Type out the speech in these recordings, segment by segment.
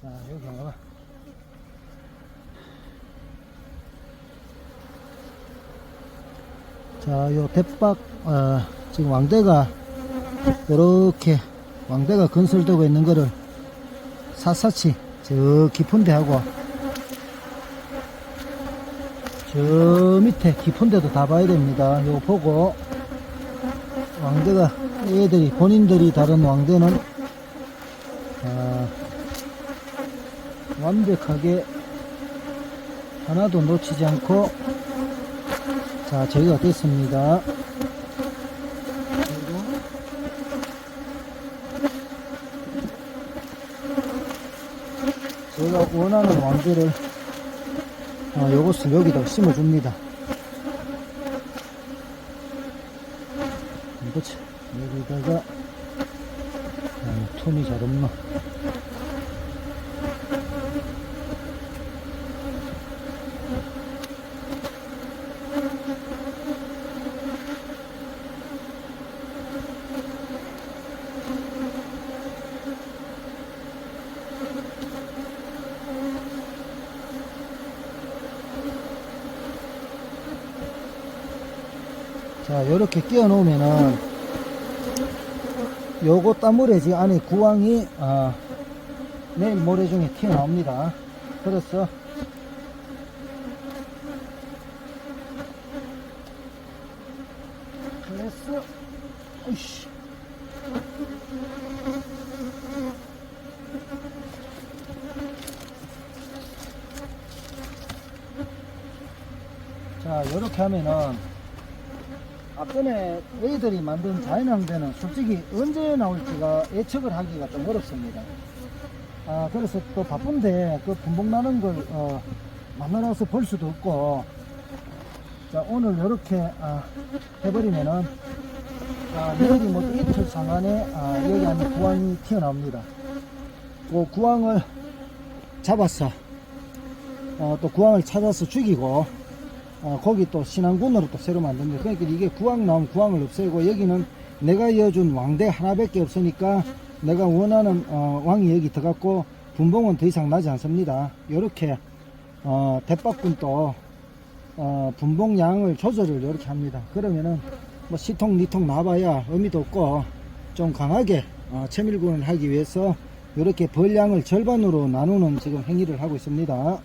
자, 여기 봐. 자, 요 대박, 어, 지금 왕대가 이렇게 왕대가 건설되고 있는 거를 샅샅이 저 깊은 데 하고 저 밑에 깊은 데도 다 봐야 됩니다. 요 보고 왕대가 얘들이 본인들이 다른 왕대는 아, 완벽하게 하나도 놓치지 않고 자 저희가 됐습니다. 제가 원하는 왕대를 어, 요것을 여기다 심어줍니다. 그렇지. 여기다가 어, 톤이 잘 없나? 자, 요렇게 끼워 놓으면은, 요거 따물에지 안에 구황이, 아, 내일 모레 중에 튀어나옵니다. 그래서, 그래서, 으이씨. 자, 요렇게 하면은, 앞전에 너희들이 만든 자연왕대는 솔직히 언제 나올지가 예측을 하기가 좀 어렵습니다. 아, 그래서 또 바쁜데 그 분봉 나는 걸, 어, 만나서 볼 수도 없고, 자, 오늘 이렇게, 아, 해버리면은, 아, 내일이 뭐 이틀 상안에, 아, 여기 안에 구황이 튀어나옵니다. 그 구황을 잡았어. 어, 또 구황을 찾아서 죽이고, 어, 거기 또 신앙군으로 또 새로 만듭니다. 그러니까 이게 구황 나오면 구황을 없애고 여기는 내가 이어준 왕대 하나밖에 없으니까 내가 원하는 어, 왕이 여기 들어갔고 분봉은 더 이상 나지 않습니다. 이렇게 어, 대박군도 어, 분봉 양을 조절을 이렇게 합니다. 그러면은 뭐 시통 니통 나봐야 의미도 없고 좀 강하게 어, 채밀군을 하기 위해서 이렇게 벌량을 절반으로 나누는 지금 행위를 하고 있습니다.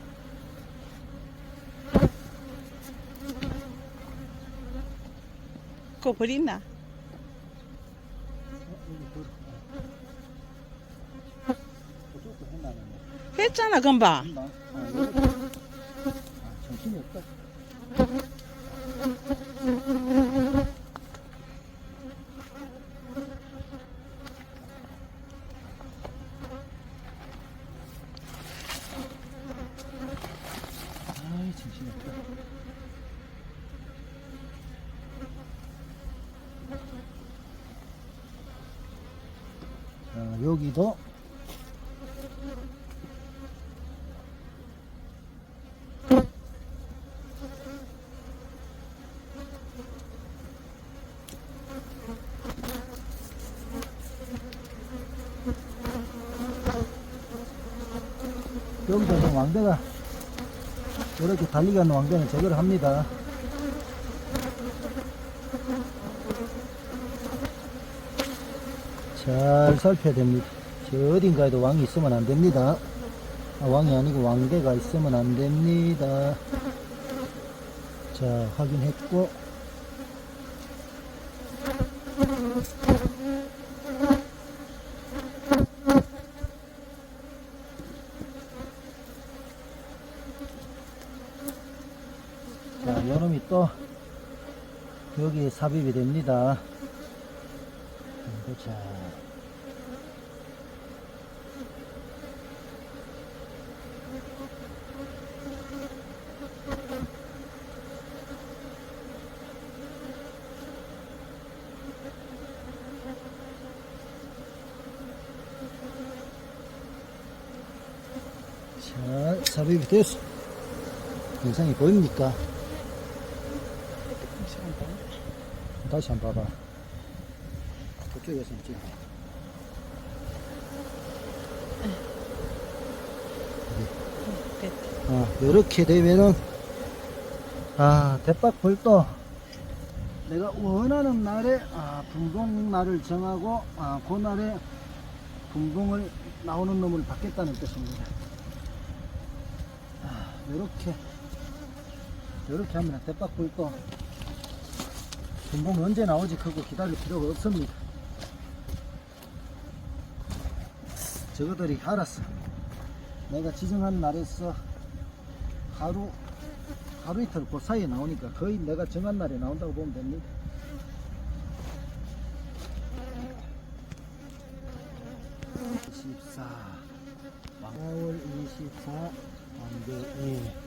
그거 버린나? 했잖아 금방. 아, 정신이 없다. 아이, 정신이 없다. 자, 여기도 여기서 좀 왕대가 이렇게 달리기 하는 왕대는 제거를 합니다. 잘 살펴야 됩니다. 저 어딘가에도 왕이 있으면 안 됩니다. 아, 왕이 아니고 왕대가 있으면 안 됩니다. 자, 확인했고. 자, 요놈이 또 여기 삽입이 됩니다. 보자. 자, 삽입이 됐어. 영상이 보입니까? 다시 한번 봐봐. 그쪽에서 찍어. 됐다. 아, 이렇게 되면은, 아, 대박벌도 내가 원하는 날에, 아, 분봉 날을 정하고, 아, 그 날에 분봉을 나오는 놈을 받겠다는 뜻입니다. 아, 요렇게, 요렇게 하면 대박벌도 분봉 언제 나오지 그거 기다릴 필요가 없습니다. 저거들이 알았어. 내가 지정한 날에서 하루 하루 이틀 그 사이에 나오니까 거의 내가 정한 날에 나온다고 보면 됩니다. (24) 4월 24 반대